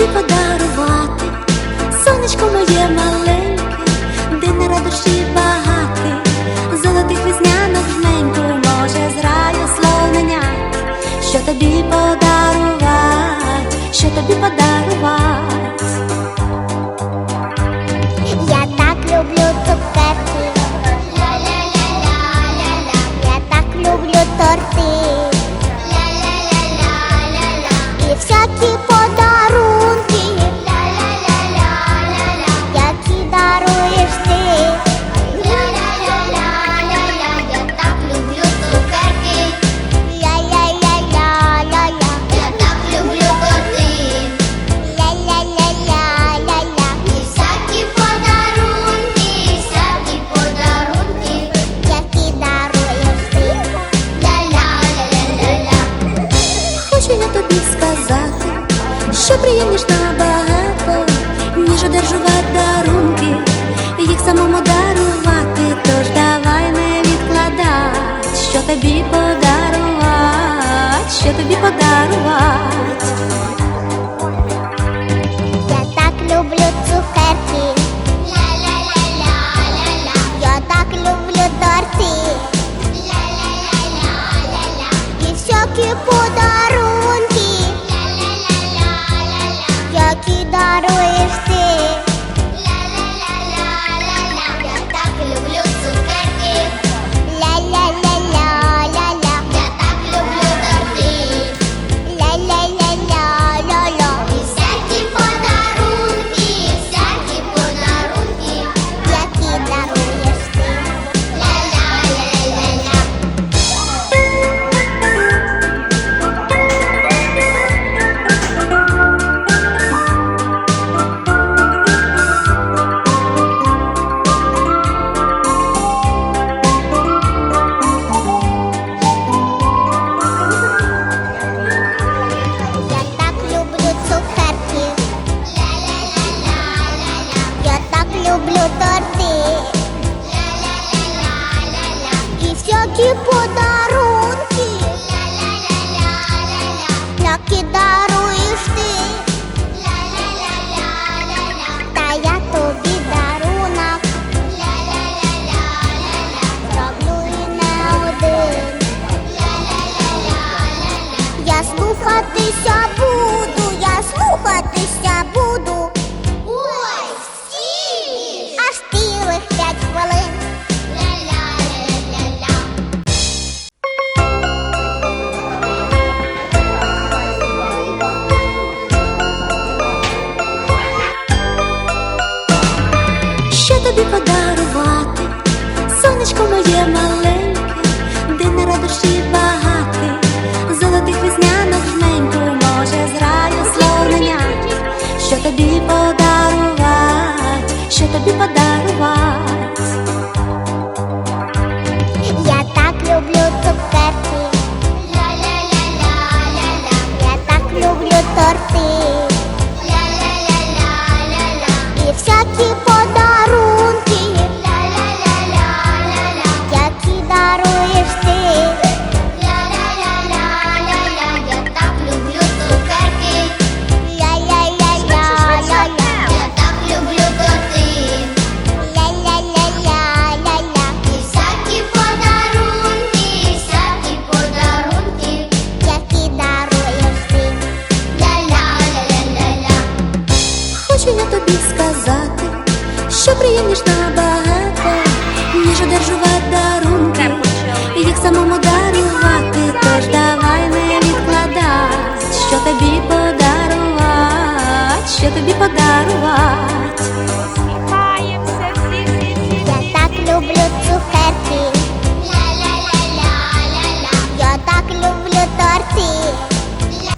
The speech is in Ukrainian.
тобі подарувати, сонечко моє маленьке, де на радощі багатий, золотих веснянок жменьку може з раю слонення, що тобі подарувати, що тобі подарувати. Я так люблю цукерки, Я так люблю торт. Що приємніш набагато, ніж одержувати дарунки, їх самому дарувати, тож давай не відкладать, що тобі подарувати, що тобі подарувати. Я так люблю цукерки. Ля-ля-ля-ля-ля-ля. І всякі подарунки, тобі подарувати, сонечко моє маленьке, день на радощі багатий, золотих веснянок жменьку, може з раю слоненят, що тобі подарувати, що тобі подарувати. Я так люблю цукерки, Ля-ля-ля-ля-ля-ля. я так люблю торти. Тобі сказати, що приємніш набагато, ніж одержувати дарунки, їх самому